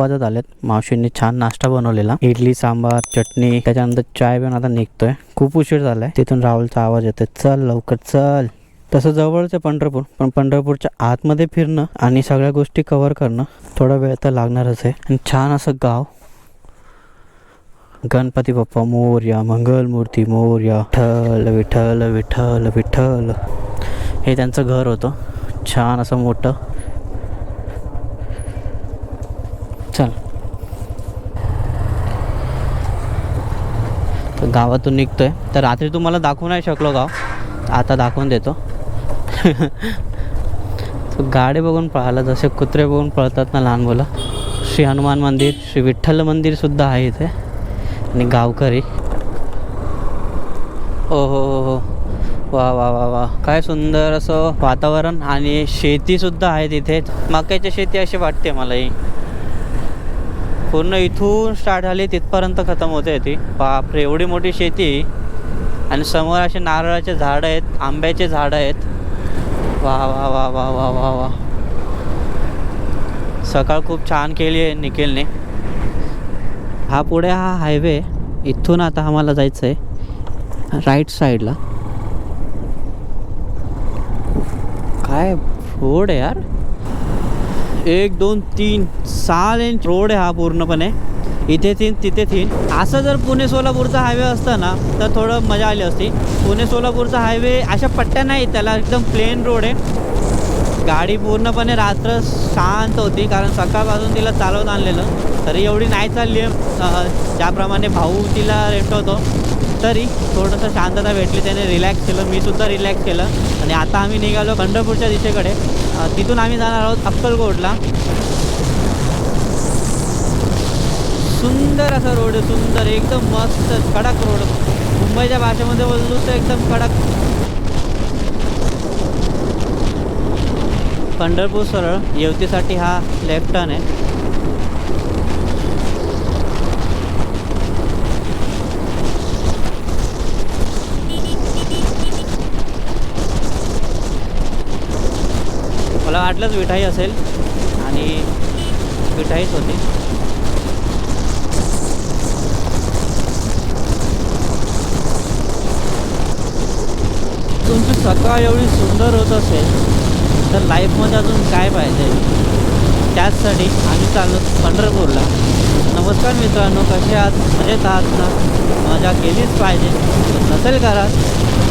वाजत आलेत मावशींनी छान नाश्ता बनवलेला. इडली सांबार चटणी. त्याच्यानंतर चाय पण आता निघतोय. खूप उशीर झालाय. तिथून राहुलचा आवाज येतोय. चल लवकर चल. तसं जवळच आहे पंढरपूर. पण पंढरपूरच्या आतमध्ये फिरणं आणि सगळ्या गोष्टी कव्हर करणं थोडा वेळ तर लागणारच आहे. आणि छान असं गाव. गणपती बाप्पा मोर्या मंगलमूर्ती मोर्या. विठ्ठल विठ्ठल विठ्ठल विठ्ठल. हे त्यांचं घर होतं. छान असं मोठं. चल. तर गावातून निघतोय. तर रात्री तुम्हाला दाखवू नाही शकलो गाव. आता दाखवून देतो. तो गाडी बघून पळाला. जसे कुत्रे बघून पळतात ना लहान मुलं. श्री हनुमान मंदिर श्री विठ्ठल मंदिरसुद्धा आहे इथे. आणि गावकरी. ओ हो हो हो वा वा वा वा. काय सुंदर असं वातावरण आणि शेतीसुद्धा आहे तिथे. मक्याची शेती अशी वाटते मला ही पूर्ण इथून स्टार्ट झाली तिथपर्यंत खतम होते ती. बापरे एवढी मोठी शेती. आणि समोर असे नारळाचे झाडं आहेत आंब्याचे झाडं आहेत. वा वा वा वा वा वा वा सकाळ खूप छान केली आहे निखिलने. हा पुढे हा हायवे इथून आता आम्हाला जायचं आहे राईट साईडला काय रोड आहे यार? एक दोन तीन सहा लेन रोड आहे हा पूर्णपणे. इथे तीन तिथे तीन. असं जर पुणे सोलापूरचा हायवे असता ना तर थोडं मजा आली असती. पुणे सोलापूरचा हायवे अशा पट्ट्या नाही त्याला एकदम प्लेन रोड आहे. गाडी पूर्णपणे रात्र शांत होती कारण सकाळपासून तिला चालवत आणलेलं. तरी एवढी नाही चालली आहे. ज्याप्रमाणे भाऊ तिला रेटवतो तरी थोडंसं शांतता भेटली. त्याने रिलॅक्स केलं मी सुद्धा रिलॅक्स केलं. आणि आता आम्ही निघालो पंढरपूरच्या दिशेकडे. तिथून आम्ही जाणार आहोत अक्कलकोटला. सुंदर असा रोड आहे सुंदर एकदम मस्त कडक रोड मुंबईच्या भाषेमध्ये बोललो तर एकदम कडक. पंढरपूर सरळ येवतीसाठी हा लेफ्ट टर्न आहे. वाटलंच मिठाई असेल आणि मिठाईच होती. तुमची सकाळ एवढी सुंदर होत असेल तर लाईफमध्ये अजून काय पाहिजे? त्याचसाठी आम्ही चाललो पंढरपूरला. नमस्कार मित्रांनो कसे आहात? मजेत आहात ना? मजा केलीच पाहिजे. नसेल करा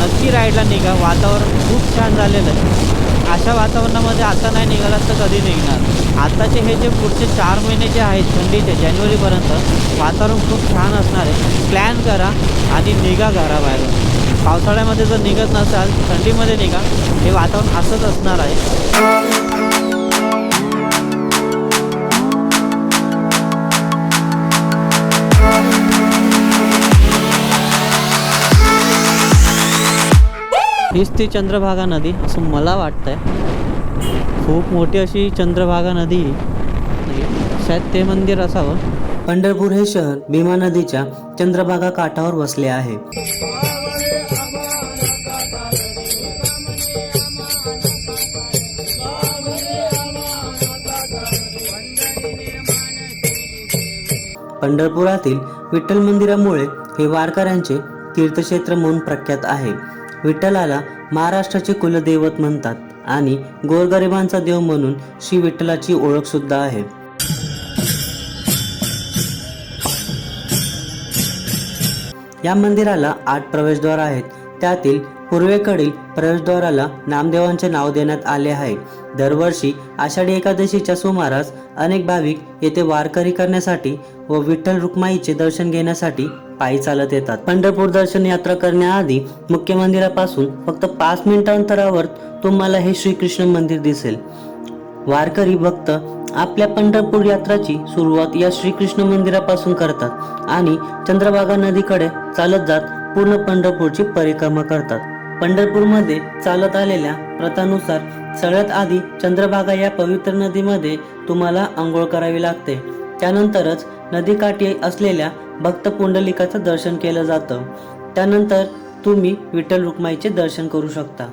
नक्की राईडला निघा. वातावरण खूप छान झालेलं आहे. अशा वातावरणामध्ये आता नाही निघाला तर कधी निघणार? आत्ताचे हे जे पुढचे चार महिने जे आहेत थंडीचे जानेवारीपर्यंत वातावरण खूप छान असणार आहे. प्लॅन करा आणि निघा घराबाहेर पावसाळ्यामध्ये जर निघत नसाल थंडीमध्ये निघा. हे वातावरण असंच असणार आहे. हीच ती चंद्रभागा नदी असं मला वाटतंय. खूप मोठी अशी चंद्रभागा नदी. शायद ते मंदिर असावं. पंढरपूर हे शहर भीमा नदीच्या चंद्रभागा काठावर वसले आहे. पंढरपुरातील विठ्ठल मंदिरामुळे हे वारकऱ्यांचे तीर्थक्षेत्र म्हणून प्रख्यात आहे. विठ्ठलाला महाराष्ट्राचे कुलदैवत म्हणतात आणि गोरगरिबांचा देव म्हणून श्री विठ्ठलाची ओळख सुद्धा आहे. या मंदिराला आठ प्रवेशद्वार आहेत. त्यातील पूर्वेकडील प्रवेशद्वाराला नामदेवांचे नाव देण्यात आले आहे. दरवर्षी आषाढी एकादशीच्या सुमारास अनेक भाविक येथे वारकरी करण्यासाठी व विठ्ठल रुक्माईचे दर्शन घेण्यासाठी पायी चालत येतात. पंढरपूर दर्शन यात्रा करण्याआधी मुख्य मंदिरापासून फक्त पाच मिनिट अंतरावर तुम्हाला हे श्रीकृष्ण मंदिर दिसेल. वारकरी भक्त आपल्या पंढरपूर यात्राची सुरुवात या श्रीकृष्ण मंदिरापासून करतात आणि चंद्रभागा नदीकडे चालत जात पूर्ण पंढरपूरची परिक्रमा करतात. पंढरपूरमध्ये चालत आलेल्या प्रथानुसार सगळ्यात आधी चंद्रभागा या पवित्र नदीमध्ये तुम्हाला आंघोळ करावी लागते. त्यानंतरच नदीकाठी असलेल्या भक्त पुंडलिकाचं दर्शन केलं जातं. त्यानंतर तुम्ही विठ्ठल रुक्माईचे दर्शन करू शकता.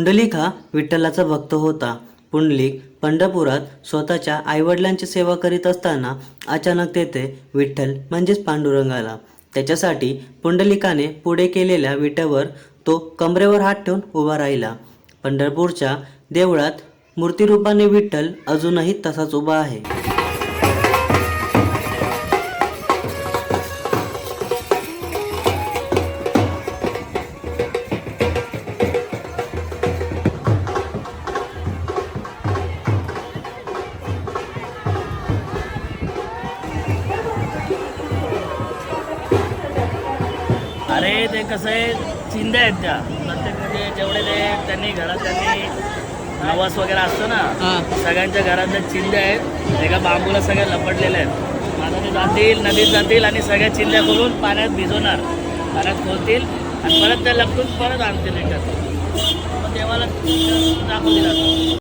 पुंडलिक हा विठ्ठलाचा भक्त होता. पुंडलिक पंढरपुरात स्वतःच्या आईवडिलांची सेवा करीत असताना अचानक तेथे विठ्ठल म्हणजेच पांडुरंग आला. त्याच्यासाठी पुंडलिकाने पुढे केलेल्या विट्यावर तो कमरेवर हात ठेवून उभा राहिला. पंढरपूरच्या देवळात मूर्तिरूपाने विठ्ठल अजूनही तसाच उभा आहे. चिंध्या आहेत त्या. प्रत्येक म्हणजे जेवढे त्यांनी घरात त्यांनी नवास वगैरे असतो ना सगळ्यांच्या घरातल्या चिंध्या आहेत. एका बांबूला सगळ्या लपटलेल्या आहेत. ते जातील नदीत जातील आणि सगळ्या चिंध्या खोलून पाण्यात भिजवणार. पाण्यात खोलतील आणि परत त्या लपटून परत आणतील मग देवाला दाखवली जातात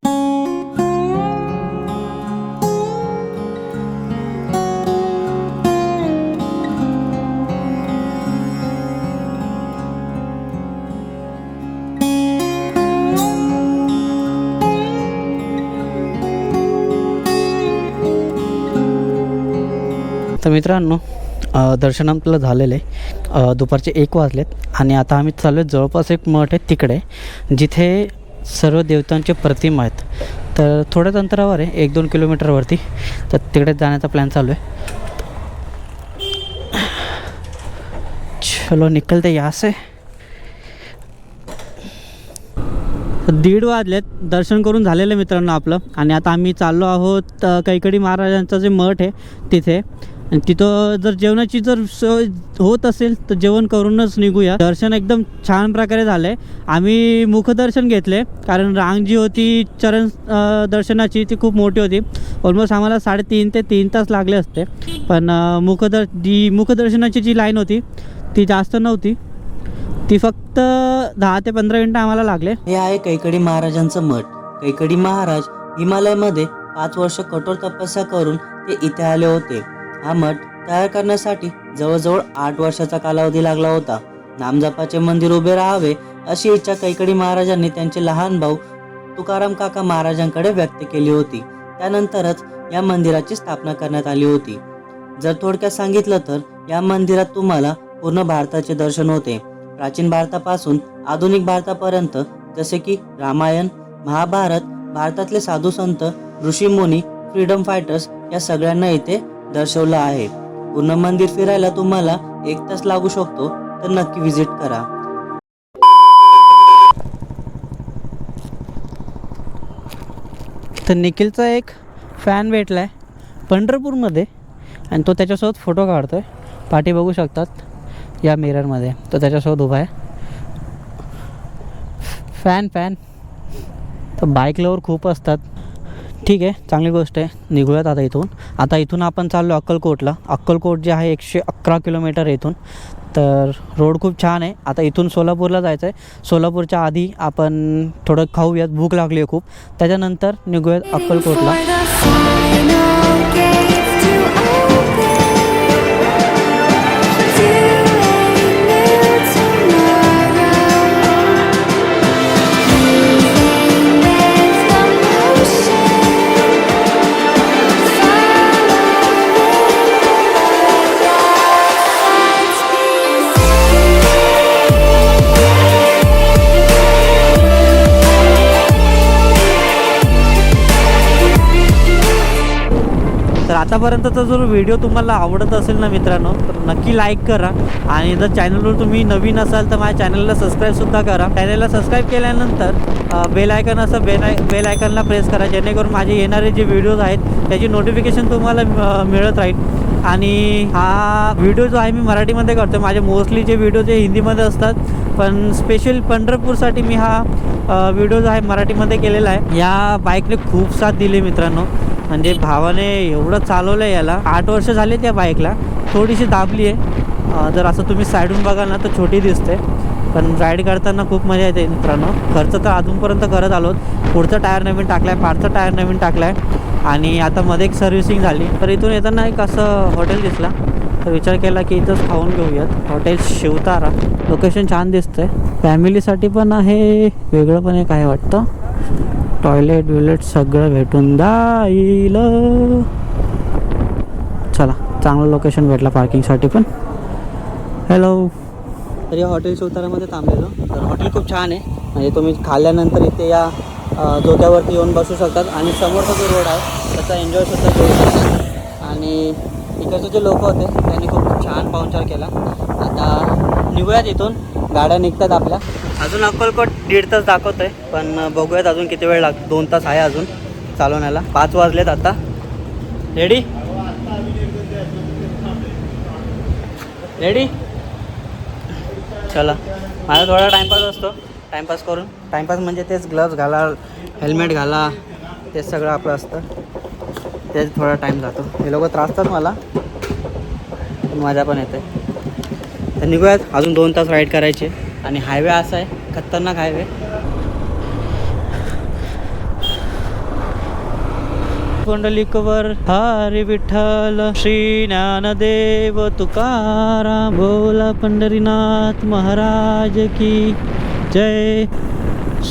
तर मित्रांनो दर्शन आपलं झालेलं आहे. दुपारचे एक वाजलेत आणि आता आम्ही चाललो आहे जवळपास एक मठ आहे तिकडे जिथे सर्व देवतांचे प्रतिमा आहेत. तर थोड्याच अंतरावर आहे एक दोन किलोमीटरवरती तर तिकडे जाण्याचा प्लॅन चालू आहे. चलो निकलते यहाँ से. दीड वाजलेत दर्शन करून झालेलं आहे मित्रांनो आपलं. आणि आता आम्ही चाललो आहोत कैकडी महाराजांचं जे मठ आहे तिथे. आणि तिथं जर जेवणाची जर सोय होत असेल तर जेवण करूनच निघूया. दर्शन एकदम छान प्रकारे झालं आहे आम्ही मुखदर्शन घेतले कारण रांग जी होती चरण दर्शनाची ती खूप मोठी होती. ऑलमोस्ट आम्हाला साडेतीन ते तीन तास लागले असते. पण मुखदर् मुखदर जी मुखदर्शनाची जी लाईन होती ती जास्त नव्हती. ती फक्त दहा ते पंधरा मिनटं आम्हाला लागले. हे आहे कैकडी महाराजांचं मठ. कैकडी महाराज हिमालयामध्ये पाच वर्ष कठोर तपस्या करून ते इथे आले होते. हा मठ तयार करण्यासाठी जवळजवळ आठ वर्षाचा कालावधी लागला होता. नामजपाचे मंदिर उभे राहावे अशी इच्छा कैकडी महाराजांनी त्यांचे लहान भाऊ तुकाराम काका महाराजांकडे व्यक्त केली होती. त्यानंतरच या मंदिराची स्थापना करण्यात आली होती. जर थोडक्यात सांगितलं तर या मंदिरात तुम्हाला पूर्ण भारताचे दर्शन होते. प्राचीन भारतापासून आधुनिक भारतापर्यंत जसे की रामायण महाभारत भारतातले साधू संत ऋषीमुनी फ्रीडम फायटर्स या सगळ्यांना इथे दर्शवलं आहे. पूर्ण मंदिर फिरायला तुम्हाला एक तास लागू शकतो तर नक्की व्हिजिट करा. तर निखिलचा एक फॅन भेटला आहे पंढरपूरमध्ये आणि तो त्याच्यासोबत फोटो काढतो आहे पाठी बघू शकतात या मिररमध्ये तो त्याच्यासोबत उभा आहे. फॅन फॅन तर बाईक लवर खूप असतात. ठीक आहे चांगली गोष्ट आहे. निघूयात आता इथून. आता इथून आपण चाललो अक्कलकोटला. अक्कलकोट जे आहे एकशे अकरा किलोमीटर इथून. तर रोड खूप छान आहे. आता इथून सोलापूरला जायचं आहे सोलापूरच्या आधी आपण थोडं खाऊयात. भूक लागली आहे खूप. त्याच्यानंतर निघूयात अक्कलकोटला. आतापर्यंतचा जर व्हिडिओ तुम्हाला आवडत असेल ना मित्रांनो तर नक्की लाईक करा. आणि जर चॅनलवर तुम्ही नवीन असाल तर माझ्या चॅनलला सबस्क्राईबसुद्धा करा. चॅनलला सबस्क्राईब केल्यानंतर बेल आयकन असं बेल आय बेल आयकनला प्रेस करा जेणेकरून माझे येणारे जे व्हिडिओज आहेत त्याची नोटिफिकेशन तुम्हाला मिळत राहील. आणि हा व्हिडिओ जो आहे मी मराठीमध्ये करतो. माझे मोस्टली जे व्हिडिओ जे हिंदीमध्ये असतात पण स्पेशल पंढरपूरसाठी मी हा व्हिडिओ जो आहे मराठीमध्ये केलेला आहे. या बाईकने खूप साथ दिली मित्रांनो. म्हणजे भावाने एवढं चालवलं आहे याला. आठ वर्ष झाले त्या बाईकला. थोडीशी दाबली आहे. जर असं तुम्ही साईडून बघाल ना तर छोटी दिसते. पण राईड करताना खूप मजा येते मित्रांनो. खर्च तर अजूनपर्यंत करत आलो पुढचा टायर नवीन टाकला आहे पाठचा टायर नवीन टाकला आहे आणि आता मध्ये एक सर्व्हिसिंग झाली. तर इथून येताना एक असं हॉटेल दिसला. तर विचार केला की इथंच खाऊन घेऊयात. हॉटेल शिवतारा. लोकेशन छान दिसतंय. फॅमिलीसाठी पण आहे. वेगळं पण एक आहे वाटतं? टॉयलेट विलेट सगळं भेटून जाईल. चला चांगलं लोकेशन भेटलं पार्किंगसाठी पण. हॅलो तर या हॉटेल चौतारामध्ये थांबलेलो. तर हॉटेल खूप छान आहे. म्हणजे तुम्ही खाल्ल्यानंतर इथे या अ, येऊन बसू शकतात. आणि समोरचा जो रोड आहे त्याचा एन्जॉय सुद्धा घेऊ शकतात. आणि इकडचे जे लोक होते त्यांनी खूप छान पाहुणचार केला. आता निघूयात इथून. गाड्या निघतात आपल्या. अजून अक्कलकोट दीड तास आहे पण बघूयात अजून किती वेळ लाग दोन तास आहे अजून चालवण्याला. पाच वाजलेत आता. रेडी रेडी चला. माझा थोडा टाईमपास असतो. टाईमपास करून. टाईमपास म्हणजे तेच ग्लव्स घाला हेल्मेट घाला तेच सगळं आपलं असतं. तेच थोडा टाईम जातो. हे लोक त्रासतात मला. मजा पण येते. तर निघूयात. अजून दोन तास राईड करायचे. आणि हायवे असा आहे खतरनाक हायवे. पुंडलिकवर हरि विठ्ठल श्री ज्ञानदेव तुकाराम बोला पंढरीनाथ महाराज की जय.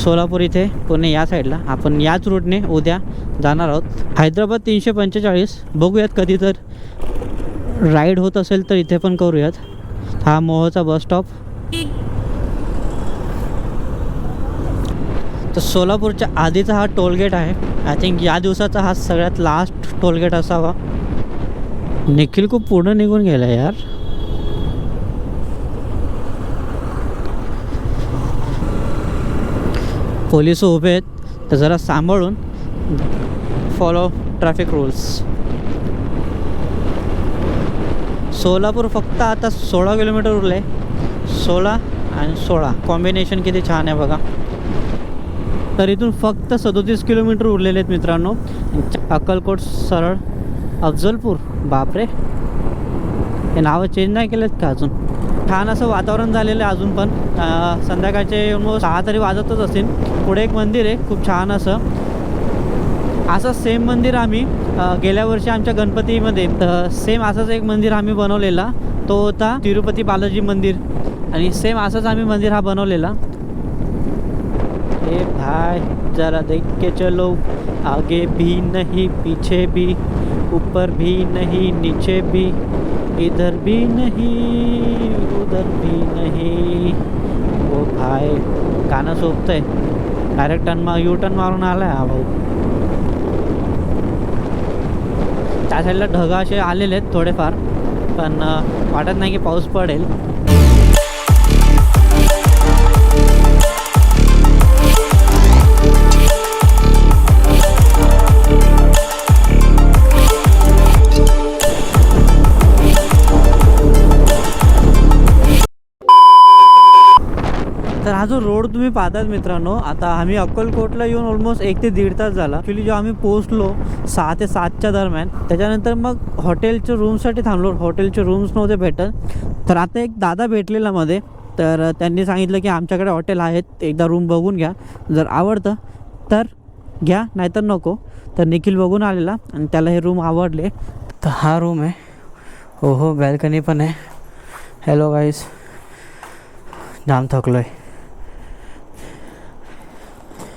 सोलापूर इथे पुणे या साईडला आपण याच रूटने उद्या जाणार आहोत. हैदराबाद तीनशे पंचेचाळीस. बघूयात कधी तर राईड होत असेल तर इथे पण करूयात. हा मोहचा बस स्टॉप तर सोलापूरच्या आधीचा हा टोलगेट आहे. आय थिंक या दिवसाचा हा सगळ्यात लास्ट टोलगेट असावा. निखिल खूप पुढं निघून गेला यार. पोलीस उभे आहेत. तर जरा सांभाळून फॉलो ट्रॅफिक रूल्स सोलापूर फक्त आता सोळा किलोमीटर उरले सोळा आणि सोळा. कॉम्बिनेशन किती छान आहे बघा. तर इथून फक्त सदोतीस किलोमीटर उरलेले आहेत मित्रांनो. अक्कलकोट सरळ अफजलपूर बापरे. हे नावं चेंज नाही केलेत का अजून? छान असं वातावरण झालेलं आहे अजून पण. संध्याकाळचे सहा तरी वाजतच असतील पुढे एक मंदिर आहे खूप छान असं. असं सेम मंदिर आम्ही गेल्या वर्षी आमच्या गणपतीमध्ये सेम असंच एक मंदिर आम्ही बनवलेला. तो होता तिरुपती बालाजी मंदिर. आणि सेम असंच आम्ही मंदिर हा बनवलेला. भाई जरा देख के चलो। आगे भी नहीं पीछे भी ऊपर भी नहीं नीचे भी इधर भी नहीं उधर भी नहीं। ओ भाई गाणं सोपतंय डायरेक्ट टन मा यू टर्न मारून आलाय हा भाऊ। त्या साईडला ढग असे आलेले आहेत थोडेफार पण वाटत नाही की पाऊस पडेल. तर हा जो रोड तुम्ही पाहतात मित्रांनो आता आम्ही अक्कलकोटला येऊन ऑलमोस्ट एक ते दीड तास झाला. ॲक्च्युली जेव्हा आम्ही पोहोचलो सहा ते सातच्या दरम्यान त्याच्यानंतर मग हॉटेलच्या रूमसाठी थांबलो. हॉटेलचे रूम्स नव्हते भेटत. तर आता एक दादा भेटलेला मध्ये तर त्यांनी सांगितलं की आमच्याकडे हॉटेल आहेत एकदा रूम बघून घ्या. जर आवडतं तर घ्या नाहीतर नको. तर निखिल बघून आलेला आणि त्याला हे रूम आवडले. तर हा रूम आहे. हो हो बॅल्कनी पण आहे. हॅलो गाईस जाम थकलो आहे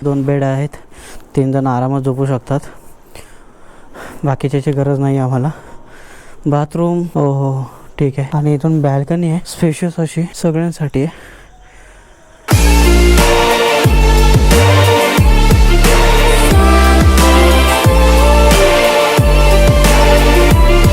दोन बेड आहेत. तीन जण आरामात झोपू शकतात. बाकीच्याची गरज नाही आम्हाला. बाथरूम हो हो, हो ठीक आहे. आणि इथून बॅल्कनी आहे. स्पेशियस अशी सगळ्यांसाठी आहे.